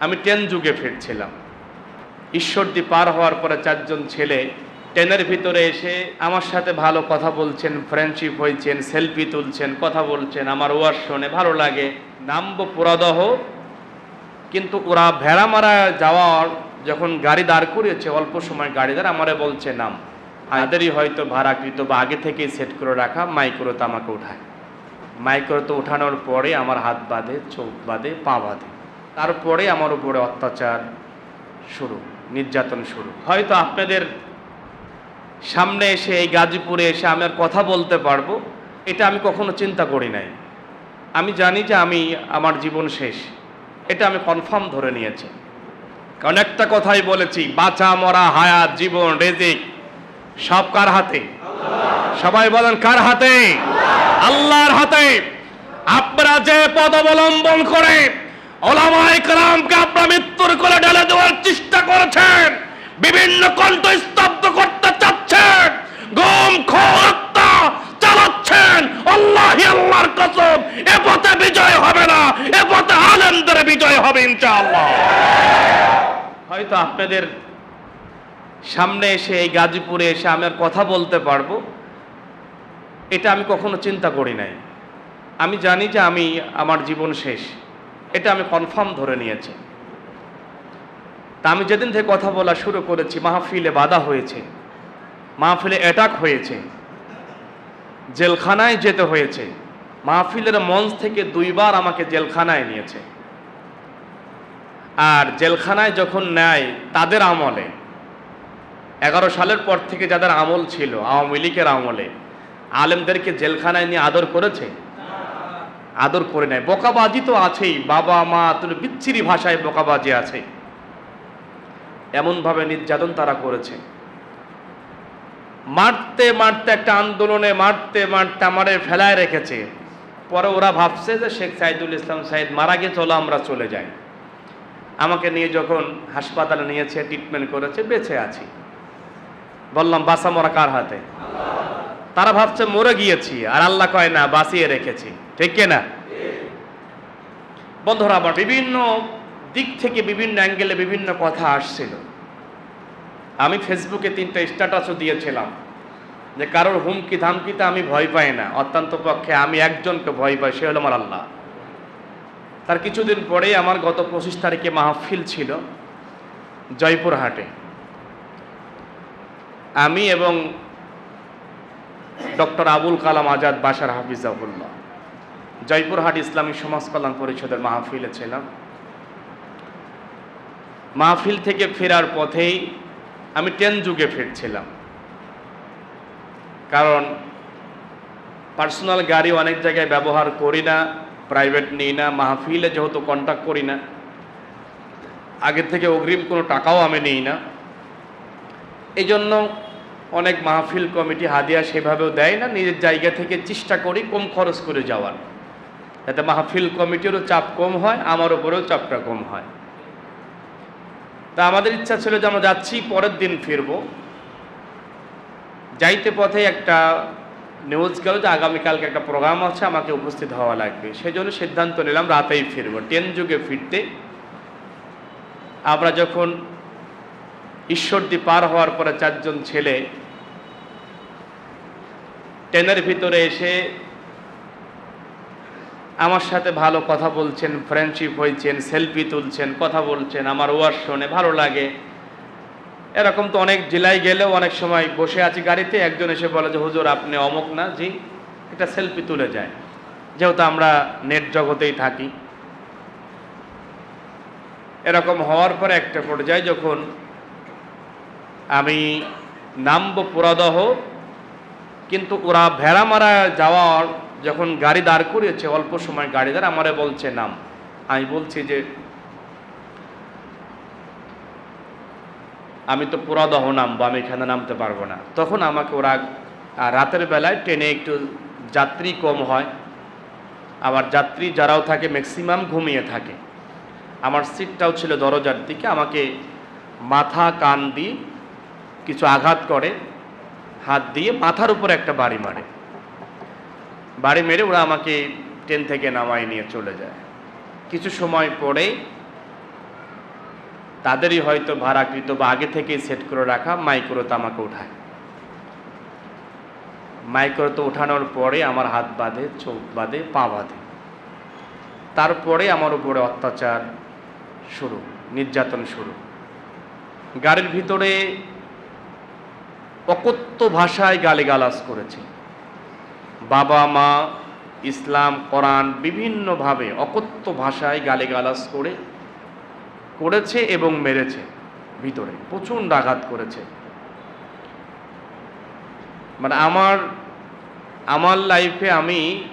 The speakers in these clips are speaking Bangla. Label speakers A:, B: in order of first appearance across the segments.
A: আমি ট্রেন যুগে ফিরছিলাম। ঈশ্বরদী পার হওয়ার পরে চারজন ছেলে ট্রেনের ভিতরে এসে আমার সাথে ভালো কথা বলছেন ফ্রেন্ডশিপ হয়েছেন সেলফি তুলছেন, কথা বলছেন, আমার ওয়ার শোনে ভালো লাগে। নামবো পুরাদহ, কিন্তু ওরা ভেড়া মারা যাওয়ার যখন গাড়ি দাঁড় করিয়েছে, অল্প সময় গাড়ি দাঁড়, আমারে বলছে, নাম। আদেরই হয়তো ভাড়াকৃত বা আগে থেকেই সেট করে রাখা, মাইক্রোতে আমাকে উঠায়। মাইক্রোতে ওঠানোর পরে আমার হাত বাঁধে, চোখ বাঁধে, পা বাঁধে। তারপরে আমার উপরে অত্যাচার শুরু, নির্যাতন শুরু। হয়তো আপনাদের সামনে এসে এই গাজীপুরে এসে আমি আর কথা বলতে পারব, এটা আমি কখনো চিন্তা করি নাই। আমি জানি যে আমি, আমার জীবন শেষ, এটা আমি কনফার্ম ধরে নিয়েছি। কারণ একটা কথাই বলেছি, বাঁচা, মরা, হায়াত, জীবন, রেজিক, সব কার হাতে? সবাই বলেন, কার হাতে? আল্লাহর হাতে। আপনারা যে পদ অবলম্বন করে ওলামাই কালামকে আপনারা মৃত্যুর কোলে ঢেলে দেওয়ার চেষ্টা করেছেন। বিভিন্ন কণ্ঠ স্তব্ধ করতে চাচ্ছেন। গম হত্যা চালাচ্ছেন। আল্লাহি আল্লাহর কসম, এ পথে বিজয় হবে না, এ পথে আলেমদের বিজয় হবে ইনশাআল্লাহ। হয়তো আপনাদের সামনে এসে এই গাজীপুরে এসে আমি আর কথা বলতে পারব। এটা আমি কখনো চিন্তা করি নাই। আমি জানি যে আমি আমার জীবন শেষ। এটা আমি কনফার্ম ধরে নিয়েছি। তা আমি যেদিন থেকে কথা বলা শুরু করেছি, মাহফিলে বাধা হয়েছে, মাহফিলে অ্যাটাক হয়েছে, জেলখানায় যেতে হয়েছে, মাহফিলের মঞ্চ থেকে দুইবার আমাকে জেলখানায় নিয়েছে। আর জেলখানায় যখন নেয়, তাদের আমলে, এগারো সালের পর থেকে যাদের আমল ছিল, আওয়ামী লীগের আমলে, আলেমদেরকে জেলখানায় নিয়ে আদর করেছে আদর করে নেয়। বোকাবাজি তো আছেই। বাবা, মা তোর বিচ্ছিরি ভাষায় বোকাবাজি আছে। এমনভাবে নির্যাতন তারা করেছে। মারতে মারতে একটা আন্দোলনে, মারতে মারতে আমারে ফেলায় রেখেছে। পরে ওরা ভাবছে যে শেখ সাইদুল ইসলাম সাইদ মারা গিয়ে চলো আমরা চলে যাই। আমাকে নিয়ে যখন হাসপাতালে নিয়েছে ট্রিটমেন্ট করেছে, বেঁচে আছি। বললাম, বাসা মরা কার হাতে? তারা ভাবছে মরে গিয়েছি, আর আল্লাহ কয় না, বাঁচিয়ে রেখেছি। ঠিক না? বন্ধুরা, আমার বিভিন্ন দিক থেকে বিভিন্ন অ্যাঙ্গেলে বিভিন্ন কথা আসছিল। আমি ফেসবুকে তিনটা স্ট্যাটাসও দিয়েছিলাম যে কারোর হুমকি ধামকিতে আমি ভয় পাই না। অত্যন্ত পক্ষে আমি একজনকে ভয় পাই, সে হলো আমার আল্লাহ। তার কিছুদিন পরেই আমার গত পঁচিশ তারিখে মাহফিল ছিল জয়পুরহাটে। আমি এবং ডক্টর আবুল কালাম আজাদ বাসার হাফিজাবুল্লাহ জয়পুরহাট ইসলামী সমাজ কল্যাণ পরিষদের মাহফিলে ছিলাম। মাহফিল থেকে ফেরার পথেই আমি ট্রেন যুগে ফিরছিলাম। কারণ পার্সোনাল গাড়ি অনেক জায়গায় ব্যবহার করি না, প্রাইভেট নিই না, মাহফিলে যেহেতু কন্ট্যাক্ট করি না, আগে থেকে অগ্রিম কোনো টাকাও আমি নিই না। এই জন্য অনেক মাহফিল কমিটি হাদিয়া সেভাবেও দেয় না, নিজের জায়গা থেকে চেষ্টা করি কম খরচ করে যাওয়ার। যাতে মাহফিল কমিটিরও চাপ কম হয়, আমার উপরেও চাপটা কম হয়। তা আমাদের ইচ্ছা ছিল যে আমরা যাচ্ছি, পরের দিন ফিরব। যাইতে পথে একটা নিউজ গেল যে আগামীকালকে একটা প্রোগ্রাম আছে, আমাকে উপস্থিত হওয়া লাগবে। সেই জন্য সিদ্ধান্ত নিলাম রাতেই ফিরব, ট্রেন যুগে ফিরতে। আমরা যখন ঈশ্বরদী পার হওয়ার পরে চারজন ছেলে, ট্রেনের ভিতরে এসে আমার সাথে ভালো কথা বলছেন ফ্রেন্ডশিপ হয়েছেন সেলফি তুলছেন, কথা বলছেন, আমার ওয়ার শোনে ভালো লাগে। এরকম তো অনেক জেলায় গেলেও অনেক সময় বসে আছি গাড়িতে, একজন এসে বলে যে, হুজুর, আপনি অমুক না? জি, একটা সেলফি তুলে যায়। যেহেতু আমরা নেট জগতেই থাকি। এরকম হওয়ার পরে একটা পর্যায়ে যখন আমি নামবো পুরাদহ, কিন্তু ওরা ভেড়া মারা যাওয়ার যখন গাড়ি দাঁড় করিয়েছে, অল্প সময় গাড়ি দাঁড়, আমারে বলছে, নাম। আমি বলছি যে, আমি তো পুরাদহ নামবো, আমি এখানে নামতে পারব না। তখন আমাকে ওরা রাতের বেলায় ট্রেনে একটু যাত্রী কম হয়। আবার যাত্রী যারাও থাকে, ম্যাক্সিমাম ঘুমিয়ে থাকে। আমার সিটটাও ছিল দরজার দিকে, আমাকে মাথা, কান দিয়ে কিছু আঘাত করে, হাত দিয়ে মাথার উপর একটা বাড়ি মারে। বাড়ি মেরে ওরা আমাকে ট্রেন থেকে নামায় নিয়ে চলে যায়। কিছু সময় পরে তাদেরই হয়তো ভাড়াকৃত বা আগে থেকেই সেট করে রাখা মাইক্রোতে আমাকে উঠায় মাইক্রোতে ওঠানোর পরে আমার হাত বাঁধে, চোখ বাঁধে, পা বাঁধে। তারপরে আমার উপরে অত্যাচার শুরু, নির্যাতন শুরু। গাড়ির ভিতরে অকথ্য ভাষায় গালিগালাজ করেছে। বাবা মা ইসলাম, কোরআন বিভিন্নভাবে অকথ্য ভাষায় গালিগালাজ করে, করেছে এবং মেরেছে ভিতরে। প্রচণ্ড আঘাত করেছে। মানে আমার আমার লাইফে আমি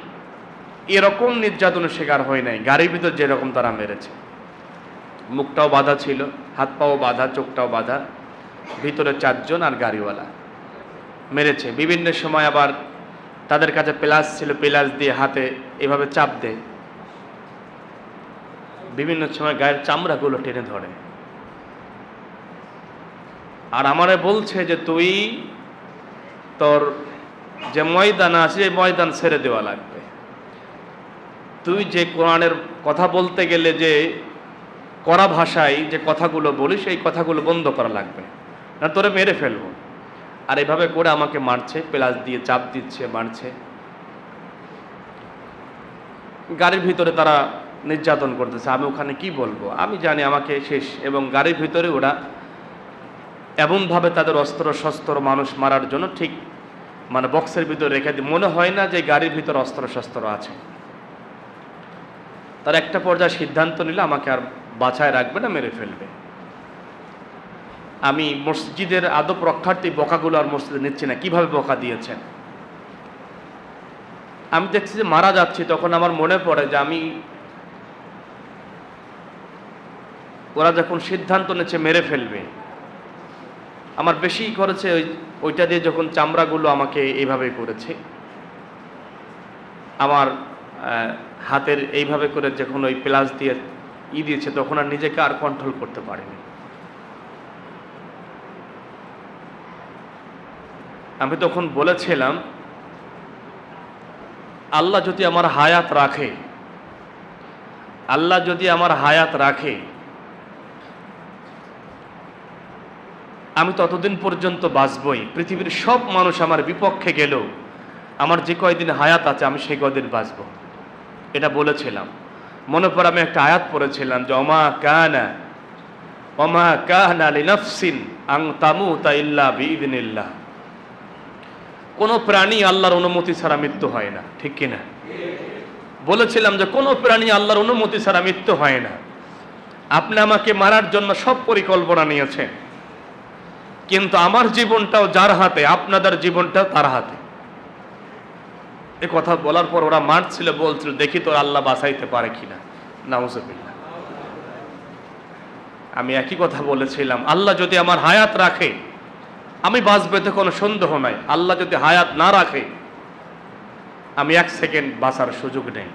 A: এরকম নির্যাতনের শিকার হয় নাই। গাড়ির ভিতর যেরকম তারা মেরেছে। মুখটাও বাঁধা ছিল হাত পাও বাঁধা, চোখটাও বাঁধা। ভিতরে চারজন আর গাড়িওয়ালা। মেরেছে। বিভিন্ন সময় আবার তাদের কাছে প্লাস ছিল প্লাস দিয়ে হাতে এভাবে চাপ দেয়। বিভিন্ন সময় গায়ের চামড়াগুলো টেনে ধরে। আর আমারে বলছে যে, তুই তোর যে ময়দান আছে, এই ময়দান ছেড়ে দেওয়া লাগবে। তুই যে কোরআনের কথা বলতে গেলে যে কড়া ভাষায় যে কথাগুলো বলিস, এই কথাগুলো বন্ধ করা লাগবে। না, তোরে মেরে ফেলব। আর এভাবে করে আমাকে মারছে, প্লাস দিয়ে চাপ দিচ্ছে, মারছে। গাড়ির ভিতরে তারা নির্যাতন করতেছে, আমি ওখানে কি বলব? আমি জানি আমাকে শেষ। এবং গাড়ির ভিতরে ওরা এমনভাবে তাদের অস্ত্র শস্ত্র মানুষ মারার জন্য ঠিক মানে বক্সের ভিতরে রেখে দিই মনে হয় না যে গাড়ির ভিতরে অস্ত্র শস্ত্র আছে। তার একটা পর্যায়ে সিদ্ধান্ত নিলে আমাকে আর বাছায় রাখবে না, মেরে ফেলবে। আমি মসজিদের আদব রক্ষার্থী বকাগুলো আর মসজিদে নিচ্ছি না। কীভাবে বকা দিয়েছেন? আমি দেখছি যে মারা যাচ্ছি, তখন আমার মনে পড়ে যে আমি ওরা যখন সিদ্ধান্ত নিচ্ছে মেরে ফেলবে, আমার বেশি করেছে ওই, ওইটা দিয়ে যখন চামড়াগুলো আমাকে এইভাবে করেছে, আমার হাতের এইভাবে করে যখন ওই প্লাস দিয়ে ই দিয়েছে, তখন আর নিজেকে আর কন্ট্রোল করতে পারিনি। আমি তখন বলেছিলাম, আল্লাহ যদি আমার হায়াত রাখে, আল্লাহ যদি আমার হায়াত রাখে, আমি ততদিন পর্যন্ত বাঁচবই। পৃথিবীর সব মানুষ আমার বিপক্ষে গেলেও আমার যে কয়দিন হায়াত আছে, আমি সেই কয়দিন বাঁচব। এটা বলেছিলাম। মনে পর আমি একটা আয়াত পড়েছিলাম যে অমা কানা অমা কাহনা লিনাফসিন আং তামুতা ইল্লা বিইদনিল্লাহ। কোনো প্রাণী আল্লাহর অনুমতি ছাড়া মৃত্যু হয় না, ঠিক কিনা? বলেছিলাম যে কোনো প্রাণী আল্লাহর অনুমতি ছাড়া মৃত্যু হয় না। আপনি আমাকে মারার জন্য সব পরিকল্পনা নিয়েছেন, কিন্তু আমার জীবনটাও যার হাতে, আপনাদের জীবনটাও তার হাতে। এ কথা বলার পর ওরা মারছিল, বলছিল, দেখি তোর আল্লাহ বাঁচাইতে পারে কিনা। নাউজুবিল্লাহ। আমি একই কথা বলেছিলাম, আল্লাহ যদি আমার হায়াত রাখে আমি বাঁচবে তো কোনো সন্দেহ নাই। আল্লাহ যদি হায়াত না রাখে, আমি এক সেকেন্ড বাঁচার সুযোগ নেই।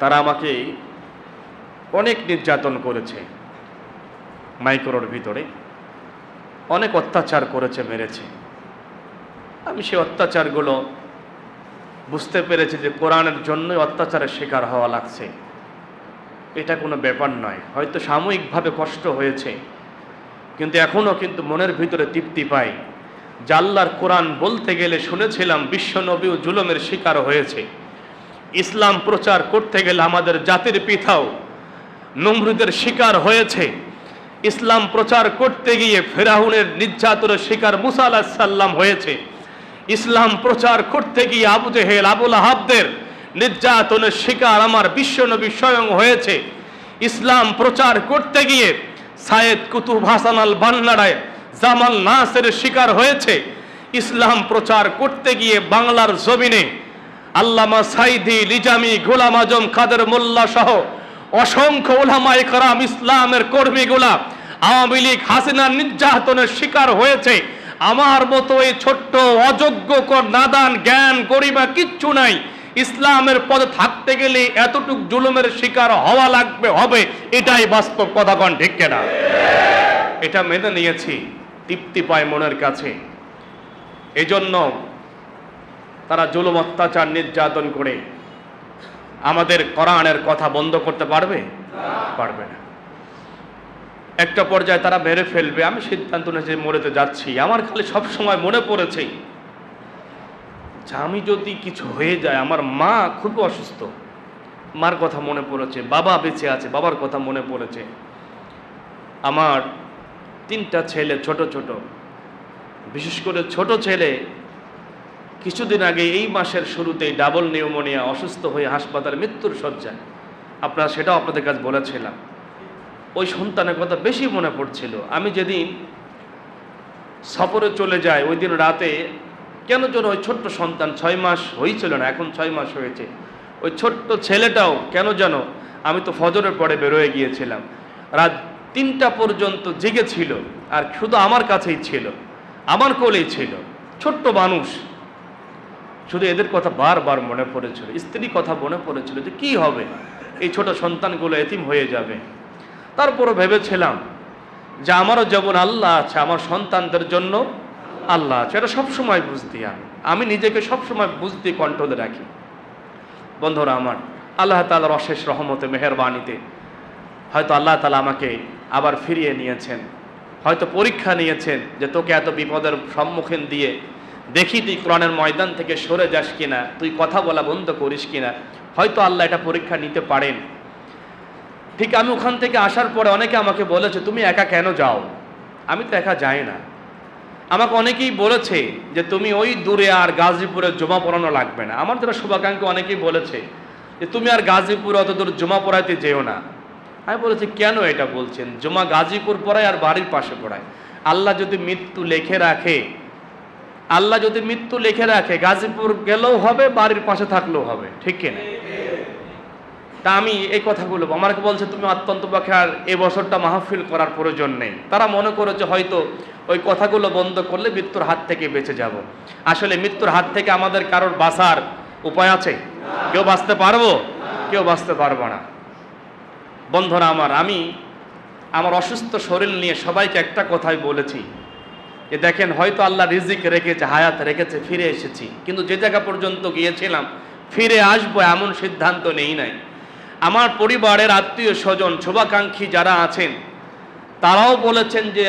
A: তারা আমাকে অনেক নির্যাতন করেছে, মাইক্রোর ভিতরে। অনেক অত্যাচার করেছে, মেরেছে। আমি সেই অত্যাচারগুলো বুঝতে পেরেছি যে কোরআনের জন্যই অত্যাচারের শিকার হওয়া লাগছে। এটা কোনো ব্যাপার নয়। হয়তো সাময়িকভাবে কষ্ট হয়েছে। কিন্তু এখনও কিন্তু মনের ভিতরে তৃপ্তি পাই। জাল্লার কোরআন বলতে গেলে শুনেছিলাম, বিশ্বনবী ও জুলমের শিকার হয়েছে। ইসলাম প্রচার করতে গেলে আমাদের জাতির পিতাও নমরুদের শিকার হয়েছে। ইসলাম প্রচার করতে গিয়ে ফেরাউনের নির্যাতনের শিকার মুসা আলাহ সাল্লাম হয়েছে। ইসলাম প্রচার করতে গিয়ে আবু জেহেল, আবুল আহাবদের নির্যাতনের শিকার আমার বিশ্বনবী স্বয়ং হয়েছে। ইসলাম প্রচার করতে গিয়ে সায়েদ কুতুব হাসান আল বান্নারায় জামাল নাসের শিকার হয়েছে। ইসলাম প্রচার করতে গিয়ে বাংলার জমিনে আল্লামা সাইদি লিজামি গোলাম আজম, কাদের মোল্লা সহ অসংখ্য ওলামা একরাম ইসলামের কর্মীগুলা আওয়ামী লীগ হাসিনার নির্যাতনের শিকার হয়েছে। আমার মতো এই ছোট্ট অযোগ্যকর নাদান, জ্ঞান, গরিমা কিচ্ছু নাই। ইসলামের পদে থাকতে গেলে এতটুক জুলুমের শিকার হওয়া লাগবে, হবে। এটাই বাস্তব কথা কন ঠিক কেনা? এটা মেনে নিয়েছি, তৃপ্তি পায় মনের কাছে। এজন্য তারা জুলুম, অত্যাচার, নির্যাতন করে আমাদের কোরআনের কথা বন্ধ করতে পারবে? পারবে না। একটা পর্যায়ে তারা মেরে ফেলবে। আমি সিদ্ধান্ত নিয়ে যে মরেতে যাচ্ছি। আমার খালি সব সময় মনে পড়েছে যে আমি যদি কিছু হয়ে যায়, আমার মা খুব অসুস্থ। মার কথা মনে পড়েছে, বাবা বেঁচে আছে, বাবার কথা মনে পড়েছে। আমার তিনটা ছেলে ছোট ছোট, বিশেষ করে ছোট ছেলে কিছুদিন আগে এই মাসের শুরুতেই ডাবল নিউমোনিয়া, অসুস্থ হয়ে হাসপাতালে মৃত্যুর শয্যায়। আপনারা সেটাও আপনাদের কাছে বলেছিলাম। ওই সন্তানের কথা বেশি মনে পড়ছিল। আমি যেদিন সফরে চলে যাই, ওই দিন রাতে কেন যেন ওই ছোট্ট সন্তান ছয় মাস হয়েছিল না, এখন ছয় মাস হয়েছে। ওই ছোট্ট ছেলেটাও কেন যেন, আমি তো ফজরের পরে বেরোয় গিয়েছিলাম। রাত তিনটা পর্যন্ত জেগেছিল আর শুধু আমার কাছেই ছিল, আমার কোলেই ছিল, ছোট্ট মানুষ। শুধু এদের কথা বারবার মনে পড়েছিল স্ত্রী কথা মনে পড়েছিল যে কি হবে, এই ছোট সন্তানগুলো এতিম হয়ে যাবে। তারপরও ভেবেছিলাম যে আমারও যেমন আল্লাহ আছে, আমার সন্তানদের জন্য আল্লাহ আছে, এটা সবসময় বুঝতে আমি। আমি নিজেকে সবসময় বুঝতে, কন্ট্রোলে রাখি। বন্ধুরা আমার, আল্লাহ তালার অশেষ রহমতে, মেহরবানিতে হয়তো আল্লাহ তালা আমাকে আবার ফিরিয়ে নিয়েছেন, হয়তো পরীক্ষা নিয়েছেন যে তোকে এত বিপদের সম্মুখীন দিয়ে দেখি তুই কোরআনের ময়দান থেকে সরে যাস কিনা, তুই কথা বলা বন্ধ করিস কিনা, হয়তো আল্লাহ এটা পরীক্ষা নিতে পারেন। ঠিক আমি ওখান থেকে আসার পরে অনেকে আমাকে বলেছে, তুমি একা কেন যাও? আমি তো একা যাই না। আমাকে অনেকেই বলেছে যে তুমি ওই দূরে আর গাজীপুরে জমা পড়ানো লাগবে না। আমার যারা শুভাকাঙ্ক্ষী অনেকেই বলেছে যে তুমি আর গাজীপুরে অত দূর জমা পড়াইতে যেও না। আমি বলেছি, কেন এটা বলছেন? জমা গাজীপুর পড়ায় আর বাড়ির পাশে পড়ায়। আল্লাহ যদি মৃত্যু লেখে রাখে, আল্লাহ যদি মৃত্যু লিখে রাখে, গাজীপুর গেলেও হবে, বাড়ির পাশে থাকলেও হবে। ঠিক কিনা তা আমি এই কথাগুলো আমাকে বলছে, তুমি অত্যন্ত পক্ষে আর এ বছরটা মাহফিল করার প্রয়োজন নেই। তারা মনে করেছে হয়তো ওই কথাগুলো বন্ধ করলে মৃত্যুর হাত থেকে বেঁচে যাব। আসলে মৃত্যুর হাত থেকে আমাদের কারোর বাঁচার উপায় আছে? কেউ বাঁচতে পারব? কেউ বাঁচতে পারব না। বন্ধুরা আমার, আমি আমার অসুস্থ শরীর নিয়ে সবাইকে একটা কথাই বলেছি যে, দেখেন, হয়তো আল্লাহ রিজিক রেখেছে, হায়াত রেখেছে, ফিরে এসেছি। কিন্তু যে জায়গা পর্যন্ত গিয়েছিলাম, ফিরে আসব এমন সিদ্ধান্ত নেই নাই। আমার পরিবারের আত্মীয় স্বজন, শুভাকাঙ্ক্ষী যারা আছেন, তারাও বলেছেন যে,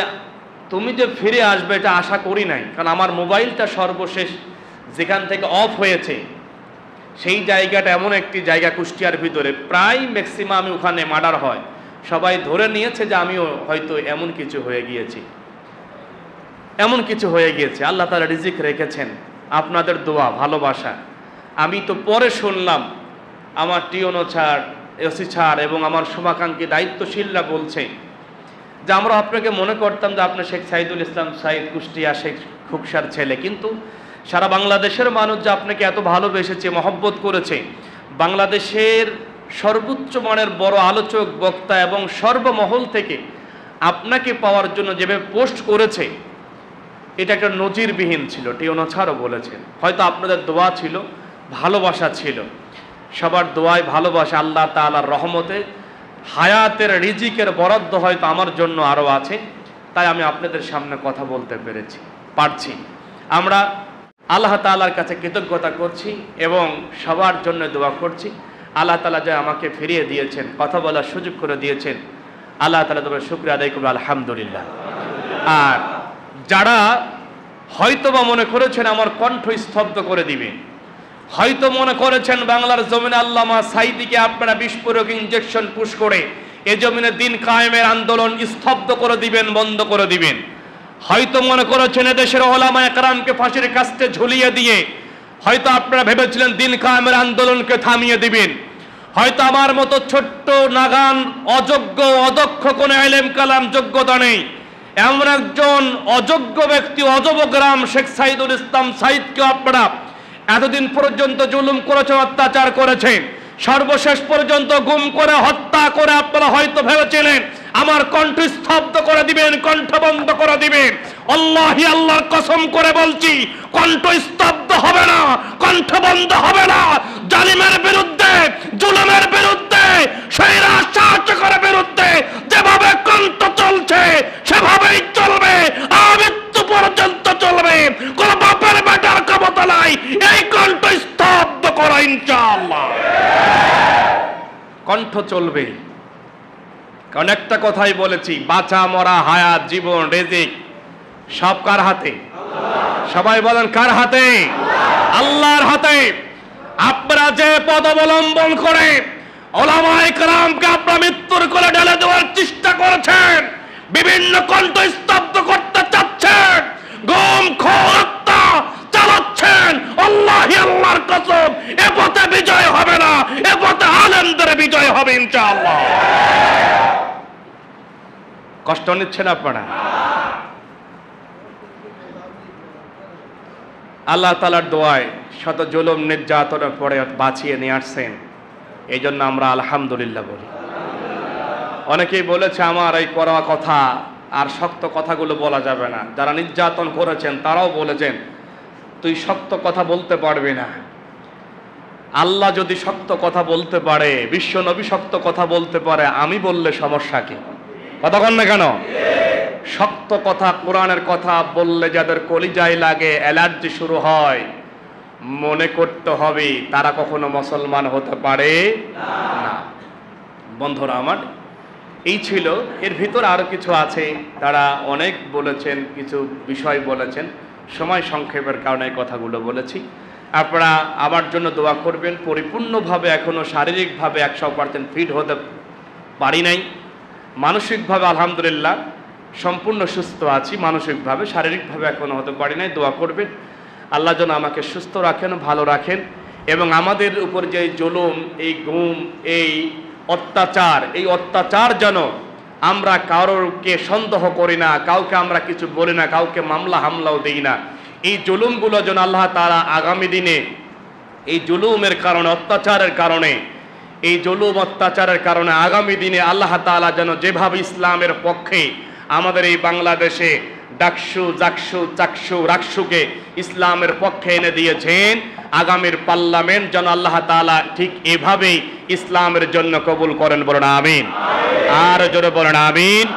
A: তুমি যে ফিরে আসবে, এটা আশা করি নাই। কারণ আমার মোবাইলটা সর্বশেষ যেখান থেকে অফ হয়েছে, সেই জায়গাটা এমন একটি জায়গা কুষ্টিয়ার ভিতরে। প্রায় ম্যাক্সিমাম ওখানে মার্ডার হয়। সবাই ধরে নিয়েছে যে, আমিও হয়তো এমন কিছু হয়ে গিয়েছি। এমন কিছু হয়ে গিয়েছে। আল্লাহ তালা রিজিক রেখেছেন। আপনাদের দোয়া, ভালোবাসা। আমি তো পরে শুনলাম, আমার টিওনো ছাড় এসি ছাড় এবং আমার শুভাকাঙ্ক্ষী দায়িত্বশীলরা বলছে যে আমরা আপনাকে মনে করতাম যে আপনি শেখ সাইদুল ইসলাম, সাইদ কুষ্টিয়া, শেখ খুকসার ছেলে। কিন্তু সারা বাংলাদেশের মানুষ যে আপনাকে এত ভালোবেসেছে, মহব্বত করেছে, বাংলাদেশের সর্বোচ্চ মানের বড় আলোচক, বক্তা এবং সর্বমহল থেকে আপনাকে পাওয়ার জন্য যেভাবে পোস্ট করেছে, এটা একটা নজিরবিহীন ছিল। টিওনো ছাড়ও বলেছেন। হয়তো আপনাদের দোয়া ছিল, ভালোবাসা ছিল। সবার দোয়ায় ভালোবাসা আল্লাহ তালার রহমতে। হায়াতের রিজিকের বরাদ্দ হয়তো আমার জন্য আরও আছে, তাই আমি আপনাদের সামনে কথা বলতে পেরেছি, পারছি। আমরা আল্লাহ তালার কাছে কৃতজ্ঞতা করছি এবং সবার জন্য দোয়া করছি। আল্লাহ তালা যে আমাকে ফিরিয়ে দিয়েছেন, কথা বলার সুযোগ করে দিয়েছেন। আল্লাহ তালা তোমার শুক্রিয়া আদায় করব আলহামদুলিল্লাহ। আর যারা হয়তোবা মনে করেছেন আমার কণ্ঠ স্তব্ধ করে দিবে হয়তো মনে করেছেন বাংলার জমিনে আল্লামা সাইদিকে আপনারা বিস্ফোরক ইঞ্জেকশন পুশ করে এ জমিনে দিন কায়েমের আন্দোলন স্তব্ধ করে দিবেন, বন্ধ করে দিবেন। হয়তো মনে করেছেন এদেশের ওলামা একরামকে ফাঁসির কাস্তে ঝুলিয়ে দিয়ে হয়তো আপনারা ভেবেছিলেন দিন কায়েমের আন্দোলনকে থামিয়ে দিবেন। হয়তো আমার মতো ছোট্ট, নাগান, অযোগ্য, অদক্ষ কোনো এলেম কালাম যোগ্যতা নেই। এমন একজন অযোগ্য ব্যক্তি অজব গ্রাম শেখ সাইদুল ইসলাম সাইদকে আপনারা এতদিন পর্যন্ত জুলুম করেছে, অত্যাচার করেছেন সর্বশেষ পর্যন্ত গুম করে, হত্যা করে আপনারা হয়তো ভেবেছিলেন, আমার কণ্ঠ স্তব্ধ করে দিবেন, কণ্ঠ বন্ধ করে দিবেন। আল্লাহি আল্লাহর কসম করে বলছি, কণ্ঠ স্তব্ধ হবে না, কণ্ঠ বন্ধ হবে না। জালিমের বিরুদ্ধে, জুলুমের বিরুদ্ধে, সেরা শাসকের বিরুদ্ধে যেভাবে কণ্ঠ চলছে, সেভাবেই চলবে। আমৃত্যু পর্যন্ত চলবে। কোন বাপের বেটার ক্ষমতা নাই। এই কণ্ঠ স্তব্ধ করা ইনশাআল্লাহ। কণ্ঠ চলবে। কারণ একটা কথাই বলেছি, বাঁচা, মরা হায়াত জীবন, রেজিক, সব কার হাতে? সবাই বলেন, কার হাতে? আল্লাহর হাতে। আপনারা যে পদ অবলম্বন করে ওলামায়ে কালামকে আপনারা মৃত্যুর কোলে ঢেলে দেওয়ার চেষ্টা করেছেন বিভিন্ন কণ্ঠ স্তব্ধ করতে চাচ্ছেন। গম খোয়াত্তা চালাচ্ছেন। আল্লাহ আল্লাহর কসম, এ পথে বিজয় হবে না, এ পথে আলেমদের বিজয় হবে ইনশাআল্লাহ। কষ্ট নিচ্ছেন আপনারা? আল্লাহ তালার দোয়ায় শত জুলুম নির্যাতনের পরে বাঁচিয়ে নিয়ে আসছেন। এই জন্য আমরা আলহামদুলিল্লাহ বলি। অনেকেই বলেছে আমার এই করা কথা আর শক্ত কথাগুলো বলা যাবে না। যারা নির্যাতন করেছেন, তারাও বলেছেন, তুই শক্ত কথা বলতে পারবি না। আল্লাহ যদি শক্ত কথা বলতে পারে, বিশ্ব নবী শক্ত কথা বলতে পারে, আমি বললে সমস্যা কি? কন না কেন? শক্ত কথা, কোরআনের কথা বললে যাদের কলিজায় লাগে, অ্যালার্জি শুরু হয়। মনে করতে হবে, তারা কখনো মুসলমান হতে পারে না। বন্ধুরা আমার এই ছিল, এর ভিতর আরও কিছু আছে। তারা অনেক বলেছেন, কিছু বিষয় বলেছেন। সময় সংক্ষেপের কারণে কথাগুলো বলেছি। আপনারা আমার জন্য দোয়া করবেন, পরিপূর্ণভাবে এখনও শারীরিকভাবে একশো পার্সেন্ট ফিট হতে পারি নাই। মানসিকভাবে আলহামদুলিল্লাহ, সম্পূর্ণ সুস্থ আছি, মানসিকভাবে, শারীরিকভাবে এখনও হতে পারি নাই। দোয়া করবেন। আল্লাহ যেন আমাকে সুস্থ রাখেন, ভালো রাখেন এবং আমাদের উপর যে জুলুম, এই গুম, এই অত্যাচার, এই অত্যাচার যেন আমরা কারোরকে সন্দেহ করি না, কাউকে আমরা কিছু বলি না, কাউকে মামলা হামলাও দিই না। এই জুলুমগুলো যেন আল্লাহ তারা আগামী দিনে, এই জুলুমের কারণে, অত্যাচারের কারণে, এই জুলুম অত্যাচারের কারণে আগামী দিনে আল্লাহ তাআলা যেন যেভাবে ইসলামের পক্ষে আমাদের এই বাংলাদেশে ডাকসু, জাকসু, চাকসু, রাকসুকে ইসলামের পক্ষে এনে দিয়েছেন। আগামীর পার্লামেন্ট যেন আল্লাহ তালা ঠিক এভাবেই ইসলামের জন্য কবুল করেন বলেন, আমিন। আর জোরে বলেন, আমিন।